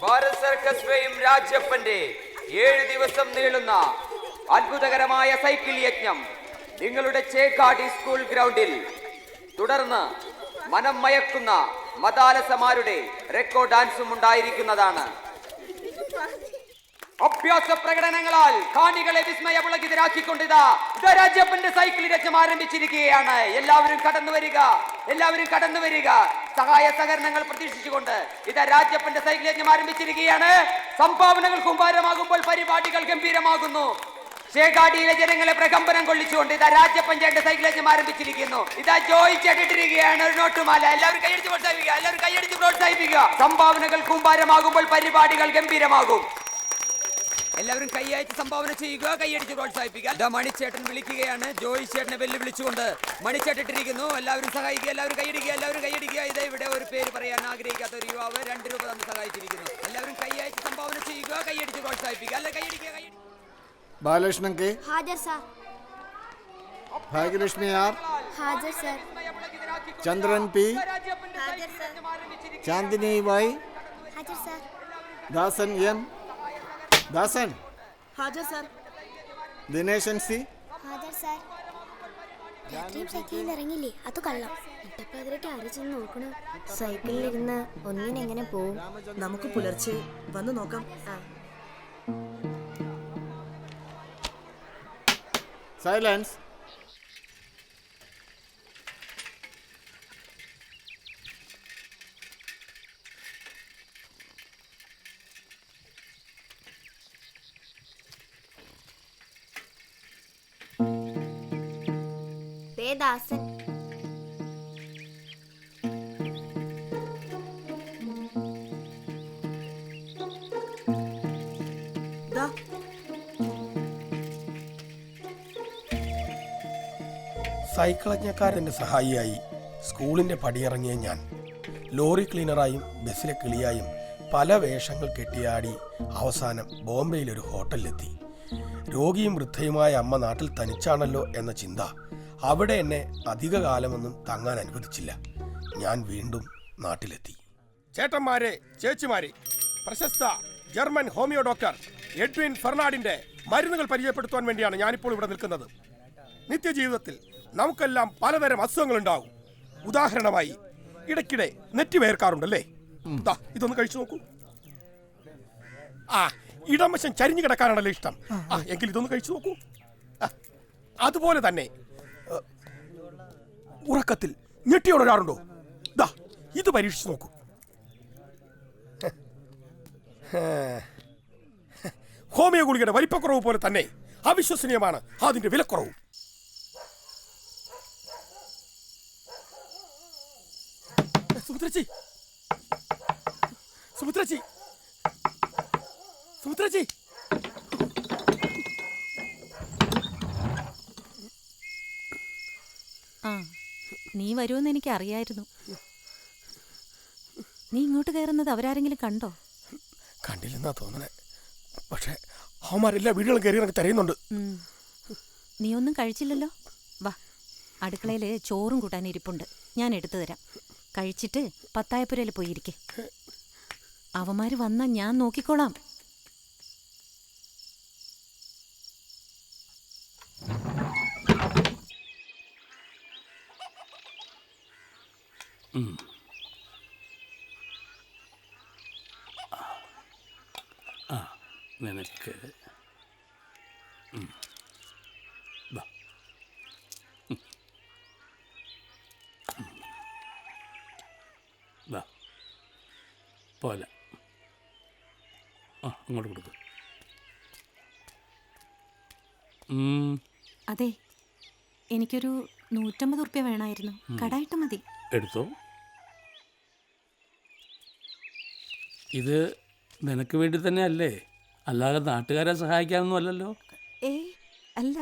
Bharat circus fame രാജപ്പന്റെ ഏഴ് ദിവസം നീളുന്ന അത്ഭുതകരമായ സൈക്കിൾ യജ്ഞം നിങ്ങളുടെ ചേക്കാടി സ്കൂൾ ഗ്രൗണ്ടിൽ തുടർന്ന് മനം മയക്കുന്ന മതാലസമാരുടെ റെക്കോർഡ് ഡാൻസും ഉണ്ടായിരിക്കുന്നതാണ്. അഭ്യാസ പ്രകടനങ്ങളാൽ കാണികളെ ഇതാ രാജപ്പന്റെ സൈക്കിൾ രചം ആരംഭിച്ചിരിക്കുകയാണ്. എല്ലാവരും കടന്നു വരിക. എല്ലാവരും കടന്നു വരിക. സഹായ സഹകരണങ്ങൾ പ്രതീക്ഷിച്ചുകൊണ്ട് ഇതാ രാജ്യപ്പന്റെ സൈക്കിൾ രചം ആരംഭിച്ചിരിക്കുകയാണ്. സംഭാവനകൾ കുമ്പാരമാകുമ്പോൾ പരിപാടികൾ ഗംഭീരമാകുന്നു. ചേകാടിയിലെ ജനങ്ങളെ പ്രകമ്പനം കൊള്ളിച്ചുകൊണ്ട് ഇതാ രാജ്യപ്പഞ്ചായത്ത് സൈക്കിൾ യജ്ഞം ആരംഭിച്ചിരിക്കുന്നു. ഇതാ ജോയി ചേട്ടിട്ടിരിക്കുകയാണ് ഒരു നോട്ടുമാല. എല്ലാവരും കൈയടിച്ച് പ്രോത്സാഹിപ്പിക്കുക. എല്ലാവരും കൈയടിച്ച് പ്രോത്സാഹിപ്പിക്കുക. സംഭാവനകൾ കൂമ്പാരമാകുമ്പോൾ പരിപാടികൾ ഗംഭീരമാകും. എല്ലാവരും കൈയയച്ച് സംഭാവന ചെയ്യുക കൈയടിച്ച് പ്രോത്സാഹിപ്പിക്കുക. മണിച്ചേട്ടൻ വിളിക്കുകയാണ്. ജോയി ചേട്ടനെ വെല്ലുവിളിച്ചുകൊണ്ട് മണിച്ചേട്ടൻ ഇട്ടിരിക്കുന്നു. എല്ലാവരും സഹായിക്കുക എല്ലാവരും കൈയടിക്കുക എല്ലാവരും കൈയടിക്കുക. ഇത് ഇവിടെ ഒരു പേര് പറയാൻ ആഗ്രഹിക്കാത്ത ഒരു യുവാവ് രണ്ട് രൂപ തന്ന് സഹായിച്ചിരിക്കുന്നു. എല്ലാവരും കൈയയച്ച് സംഭാവന ചെയ്യുക കൈയടിച്ച് പ്രോത്സാഹിപ്പിക്കുക. അല്ലെ കൈയടിക്കുക ബാലകൃഷ്ണൻ കെ? ഹാജർ സാർ. ഭാഗ്യലക്ഷ്മി ആർ? ഹാജർ സാർ. ചന്ദ്രൻ പി? ഹാജർ സാർ. ചാന്ദിനി വൈ? ഹാജർ സാർ. ദാസൻ എം? ദാസൻ. ഹാജർ സാർ. ദിനേശൻ സി. ഹാജർ സാർ. രാത്രിയും സൈക്കിളിൽ ഇറങ്ങില്ലേ അത് കള്ളം. ഇട്ടപ്പതിരട്ട് ആര് ചെന്ന് നോക്കണം? സൈക്കിളിലിരുന്ന് ഒന്നിനെങ്ങനെ പോവും? നമുക്ക് പുലർച്ചെ വന്ന് നോക്കാം. സൈലൻസ് ദാസൻ സൈക്കിളജ്ഞക്കാരന്റെ സഹായിയായി സ്കൂളിന്റെ പടിയിറങ്ങിയ ഞാൻ. ലോറി ക്ലീനറായും ബസ്സിലെ കിളിയായും പല വേഷങ്ങൾ കെട്ടിയാടി അവസാനം ബോംബെയിലൊരു ഹോട്ടലിലെത്തി. രോഗിയും വൃദ്ധയുമായ അമ്മ നാട്ടിൽ തനിച്ചാണല്ലോ എന്ന ചിന്ത അവിടെ എന്നെ അധിക കാലമൊന്നും തങ്ങാൻ അനുവദിച്ചില്ല. ഞാൻ വീണ്ടും നാട്ടിലെത്തി. ചേട്ടന്മാരെ ചേച്ചിമാരെ പ്രശസ്ത ജർമ്മൻ ഹോമിയോ ഡോക്ടർ എഡ്വിൻ ഫെർണാഡിന്റെ മരുന്നുകൾ പരിചയപ്പെടുത്താൻ വേണ്ടിയാണ് ഞാനിപ്പോൾ ഇവിടെ നിൽക്കുന്നത്. നിത്യജീവിതത്തിൽ നമുക്കെല്ലാം പലതരം അസുഖങ്ങൾ ഉണ്ടാവും ഉദാഹരണമായി ഇടയ്ക്കിടെ നെറ്റി വേർക്കാറുണ്ടല്ലേ? ദാ, ഇതൊന്ന് കഴിച്ചു നോക്കൂ. ആ ഇടംവശം ചരിഞ്ഞു കിടക്കാനാണല്ലോ ഇഷ്ടം. ആ എങ്കിൽ ഇതൊന്ന് കഴിച്ചു നോക്കൂ. അതുപോലെ തന്നെ ഉറക്കത്തിൽ ഞെട്ടിയുണരാറുണ്ടോ? ദാ ഇത് പരീക്ഷിച്ചു നോക്കൂ. ഹോമിയോ ഗുളികയുടെ വലിപ്പക്കുറവ് പോലെ തന്നെ അവിശ്വസനീയമാണ് അതിന്റെ വിലക്കുറവ്. സുമിത്രച്ചി സുമിത്രച്ചി സുമിത്രച്ചി ആ. നീ വരുമെന്ന് എനിക്ക് അറിയായിരുന്നു നീ ഇങ്ങോട്ട് കയറുന്നത് അവരാരെങ്കിലും കണ്ടോ? കണ്ടില്ലെന്നാ തോന്നണേ. പക്ഷേ അവന്മാരെല്ലാ വീടുകളും കയറി എനിക്ക് തരയുന്നുണ്ട്. നീ ഒന്നും കഴിച്ചില്ലല്ലോ? വാ അടുക്കളയിൽ ചോറും കൂട്ടാൻ ഇരിപ്പുണ്ട്. ഞാൻ എടുത്തു തരാം. കഴിച്ചിട്ട് പത്തായപ്പുരയിൽ പോയിരിക്കെ അവന്മാർ വന്നാൽ ഞാൻ നോക്കിക്കോളാം. നിനക്ക്. ഉം. ദാ. പോലെ ആ അങ്ങോട്ട് കൊടുക്ക്. അതെ. എനിക്കൊരു നൂറ്റമ്പത് റുപ്യ വേണമായിരുന്നു കടായിട്ട് മതി. എടുത്തോ? ഇത് നിനക്ക് വേണ്ടി തന്നെ അല്ലേ അല്ലാതെ നാട്ടുകാരെ സഹായിക്കാനൊന്നും അല്ലല്ലോ? ഏ അല്ല.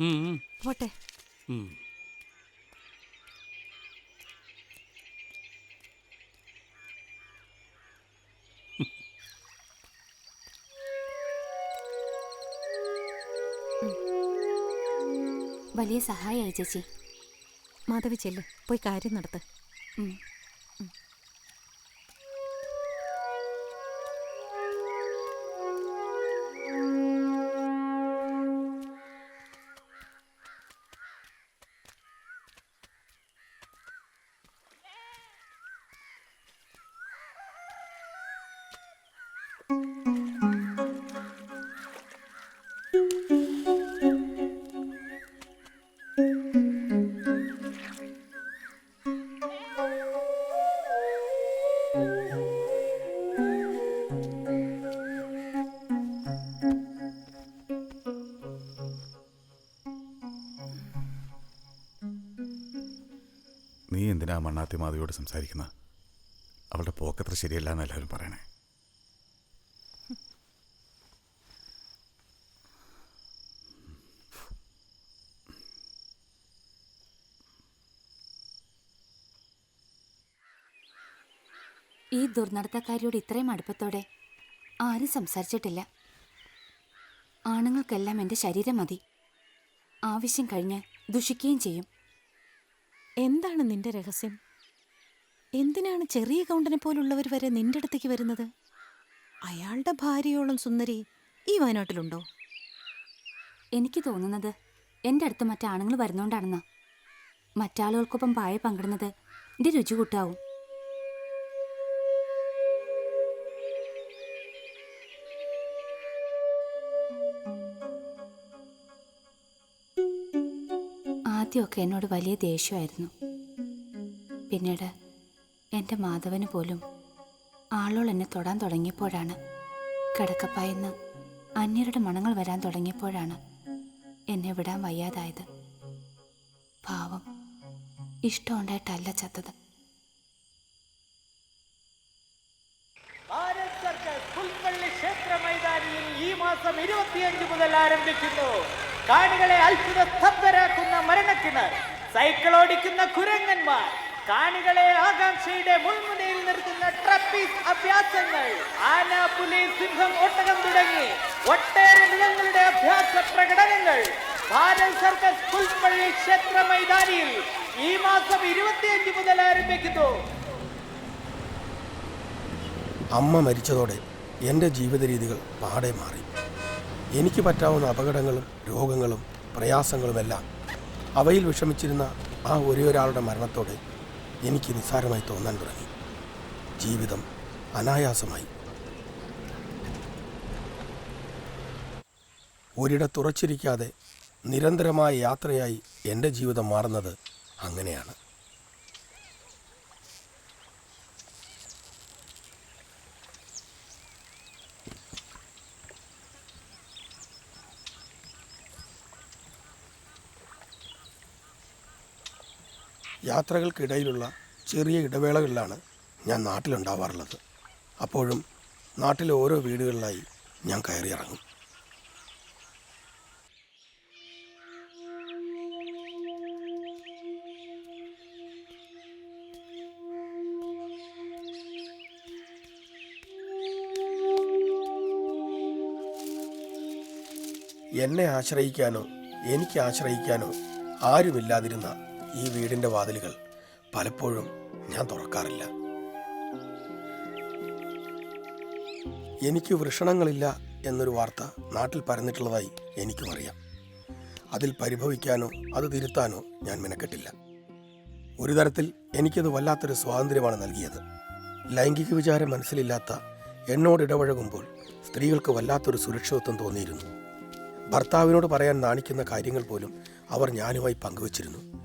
ഉം, ഉം, പോട്ടെ. ഉം. വലിയ സഹായമായി ചേച്ചി. മാധവി ചെല്ല് പോയി കാര്യം നടത്ത്. മണ്ണാത്തി മാധവിയോട് സംസാരിക്കുന്ന? അവളുടെ പോക്കത്ര ശരിയല്ല എന്ന് എല്ലാവരും പറയണേ. ഈ ദുർനടത്തക്കാരിയോട് ഇത്രയും അടുപ്പത്തോടെ ആരും സംസാരിച്ചിട്ടില്ല. ആണുങ്ങൾക്കെല്ലാം എന്റെ ശരീരം മതി. ആവശ്യം കഴിഞ്ഞ് ദുഷിക്കുകയും ചെയ്യും. എന്താണ് നിന്റെ രഹസ്യം? എന്തിനാണ് ചെറിയ കൗണ്ടനെ പോലുള്ളവർ വരെ നിന്റെ അടുത്തേക്ക് വരുന്നത്? അയാളുടെ ഭാര്യയോളം സുന്ദരി ഈ വയനാട്ടിലുണ്ടോ? എനിക്ക് തോന്നുന്നത് എന്റെ അടുത്ത് മറ്റാണുങ്ങൾ വരുന്നോണ്ടാണെന്നാ. മറ്റാളുകൾക്കൊപ്പം പായ പങ്കിടുന്നത് എന്റെ രുചി കൂട്ടാവും. ആദ്യമൊക്കെ എന്നോട് വലിയ ദേഷ്യമായിരുന്നു. പിന്നീട് എന്റെ മാധവന് പോലും ആളോൾ എന്നെ തൊടാൻ തുടങ്ങിയപ്പോഴാണ് കിടക്കപ്പായെന്ന് അന്യരുടെ മണങ്ങൾ വരാൻ തുടങ്ങിയപ്പോഴാണ് എന്നെ വിടാൻ വയ്യാതായത്. പാവം ഇഷ്ടമുണ്ടായിട്ടല്ല ചത്തത്. ഭാരത് സർക്കാർ ക്ഷേത്ര മൈതാനിയിൽ ഈ മാസം ഇരുപത്തിയഞ്ച് മുതൽ ആരംഭിക്കുന്നു. കാണികളെ അത്ഭുത സ്തബ്ധരാക്കുന്ന മരണക്കിണർ സൈക്കിൾ ഓടിക്കുന്ന കുരങ്ങന്മാർ കാണികളെ ആകാംക്ഷയുടെ മുൾമുനയിൽ നിർത്തുന്ന ട്രപ്പീസ് അഭ്യാസങ്ങൾ ആന പുലി സിംഹം ഒട്ടകം തുടങ്ങി ഒട്ടേറെ മൃഗങ്ങളുടെ അഭ്യാസ പ്രകടനങ്ങൾ. ഭാരത് സർക്കസ് പുൽപ്പള്ളി ക്ഷേത്ര മൈതാനിയിൽ ഈ മാസം ഇരുപത്തിയഞ്ച് മുതൽ ആരംഭിക്കുന്നു. അമ്മ മരിച്ചതോടെ എന്റെ ജീവിത രീതികൾ പാടെ മാറി. എനിക്ക് പറ്റാവുന്ന അപകടങ്ങളും രോഗങ്ങളും പ്രയാസങ്ങളുമെല്ലാം അവയിൽ വിഷമിച്ചിരുന്ന ആ ഒരേ ഒരാളുടെ മരണത്തോടെ എനിക്ക് നിസ്സാരമായി തോന്നാൻ തുടങ്ങി. ജീവിതം അനായാസമായി. ഒരിടത്തുറച്ചിരിക്കാതെ നിരന്തരമായ യാത്രയായി എന്റെ ജീവിതം മാറുന്നത് അങ്ങനെയാണ്. യാത്രകൾക്കിടയിലുള്ള ചെറിയ ഇടവേളകളിലാണ് ഞാൻ നാട്ടിലുണ്ടാവാറുള്ളത്. അപ്പോഴും നാട്ടിലെ ഓരോ വീടുകളിലായി ഞാൻ കയറിയിറങ്ങും. എന്നെ ആശ്രയിക്കാനോ എനിക്ക് ആശ്രയിക്കാനോ ആരുമില്ലാതിരുന്ന ഈ വീടിന്റെ വാതിലുകൾ പലപ്പോഴും ഞാൻ തുറക്കാറില്ല. എനിക്ക് വൃഷണങ്ങളില്ല എന്നൊരു വാർത്ത നാട്ടിൽ പരന്നിട്ടുള്ളതായി എനിക്കും അറിയാം. അതിൽ പരിഭവിക്കാനോ അത് തിരുത്താനോ ഞാൻ മെനക്കെട്ടില്ല. ഒരു തരത്തിൽ എനിക്കത് വല്ലാത്തൊരു സ്വാതന്ത്ര്യമാണ് നൽകിയത്. ലൈംഗിക വിചാരം മനസ്സിലില്ലാത്ത എന്നോട് ഇടപഴകുമ്പോൾ സ്ത്രീകൾക്ക് വല്ലാത്തൊരു സുരക്ഷിതത്വം തോന്നിയിരുന്നു. ഭർത്താവിനോട് പറയാൻ നാണിക്കുന്ന കാര്യങ്ങൾ പോലും അവർ ഞാനുമായി പങ്കുവച്ചിരുന്നു.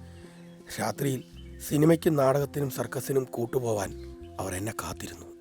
രാത്രിയിൽ സിനിമയ്ക്കും നാടകത്തിനും സർക്കസിനും കൂട്ടുപോവാൻ അവർ എന്നെ കാത്തിരുന്നു.